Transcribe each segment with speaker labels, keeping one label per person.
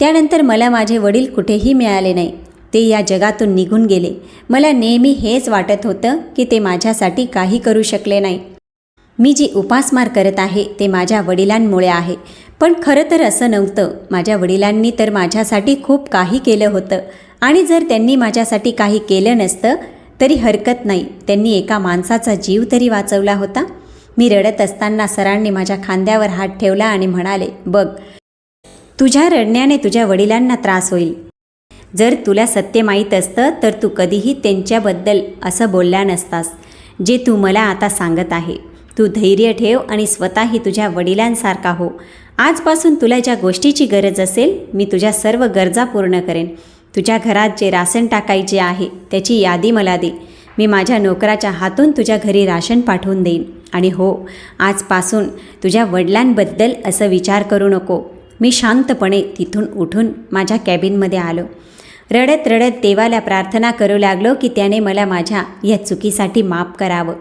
Speaker 1: त्यानंतर मला माझे वडील कुठेही मिळाले नाही. ते या जगातून निघून गेले. मला नेहमी हेच वाटत होतं की ते माझ्यासाठी काही करू शकले नाही. मी जी उपासमार करत आहे ते माझ्या वडिलांमुळे आहे. पण खरं तर असं नव्हतं. माझ्या वडिलांनी तर माझ्यासाठी खूप काही केलं होतं. आणि जर त्यांनी माझ्यासाठी काही केलं नसतं तरी हरकत नाही. त्यांनी एका माणसाचा जीव तरी वाचवला होता. मी रडत असताना सरांनी माझ्या खांद्यावर हात ठेवला आणि म्हणाले बघ तुझ्या रडण्याने तुझ्या वडिलांना त्रास होईल. जर तुला सत्य माहीत असतं तर तू कधीही त्यांच्याबद्दल असं बोलला नसतास जे तू मला आता सांगत आहे. तू धैर्य ठेव आणि स्वतःही तुझ्या वडिलांसारखा हो. आजपासून तुला ज्या गोष्टीची गरज असेल मी तुझ्या सर्व गरजा पूर्ण करेन. तुझ्या घरात जे राशन टाकायचे आहे त्याची यादी मला दे. मी माझ्या नोकराच्या हातून तुझ्या घरी राशन पाठवून देईन. आणि हो आजपासून तुझ्या वडिलांबद्दल असं विचार करू नको. मी शांतपणे तिथून उठून माझ्या कॅबिनमध्ये आलो. रडत रडत देवाला प्रार्थना करू लागलो की त्याने मला माझ्या या चुकीसाठी माफ करावं.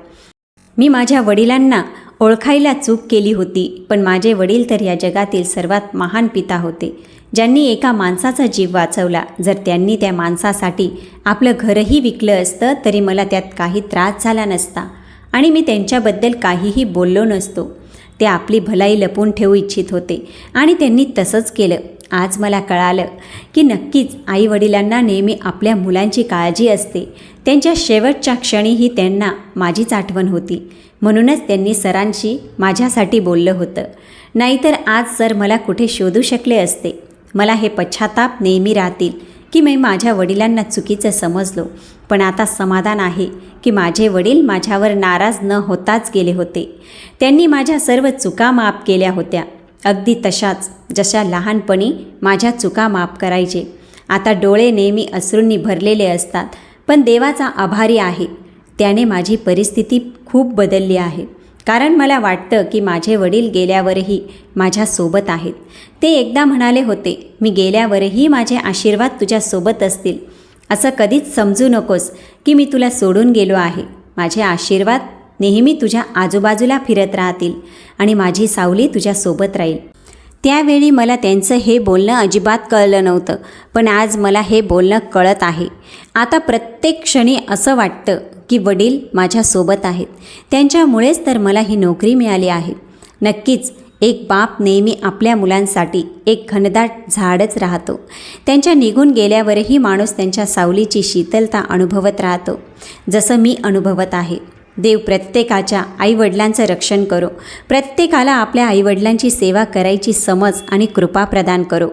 Speaker 1: मी माझ्या वडिलांना ओळखायला चूक केली होती पण माझे वडील तर या जगातील सर्वात महान पिता होते. ज्यांनी एका माणसाचा जीव वाचवला जर त्यांनी त्या माणसासाठी आपलं घरही विकलं असतं तरी मला त्यात काही त्रास झाला नसता. आणि मी त्यांच्याबद्दल काहीही बोललो नसतो. ते आपली भलाई लपून ठेवू इच्छित होते. आणि त्यांनी तसंच केलं. आज मला कळालं की नक्कीच आईवडिलांना नेहमी आपल्या मुलांची काळजी असते. त्यांच्या शेवटच्या क्षणीही त्यांना माझीच आठवण होती. म्हणूनच त्यांनी सरांशी माझ्यासाठी बोललं होतं. नाहीतर आज सर मला कुठे शोधू शकले असते. मला हे पश्चाताप नेहमी राहतील. की मी माझ्या वडिलांना चुकीचं समजलो. पण आता समाधान आहे की माझे वडील माझ्यावर नाराज न होताच गेले होते. त्यांनी माझ्या सर्व चुका माफ केल्या होत्या. अगदी तशाच जशा लहानपणी माझ्या चुका माफ करायचे. आता डोळे नेहमी अश्रूंनी भरलेले असतात पण देवाचा आभारी आहे. त्याने माझी परिस्थिती खूप बदलली आहे. कारण मला वाटतं की माझे वडील गेल्यावरही माझ्यासोबत आहेत. ते एकदा म्हणाले होते मी गेल्यावरही माझे आशीर्वाद तुझ्यासोबत असतील. असं कधीच समजू नकोस की मी तुला सोडून गेलो आहे. माझे आशीर्वाद नेहमी तुझ्या आजूबाजूला फिरत राहतील आणि माझी सावली तुझ्यासोबत राहील. त्यावेळी मला त्यांचं हे बोलणं अजिबात कळलं नव्हतं पण आज मला हे बोलणं कळत आहे. आता प्रत्येक क्षणी असं वाटतं की वडील माझ्यासोबत आहेत. त्यांच्यामुळेच तर मला ही नोकरी मिळाली आहे. नक्कीच एक बाप नेहमी आपल्या मुलांसाठी एक घनदाट झाडच राहतो. त्यांच्या निघून गेल्यावरही माणूस त्यांच्या सावलीची शीतलता अनुभवत राहतो जसं मी अनुभवत आहे. देव प्रत्येकाच्या आईवडिलांचं रक्षण करो. प्रत्येकाला आपल्या आईवडिलांची सेवा करायची समज आणि कृपा प्रदान करो.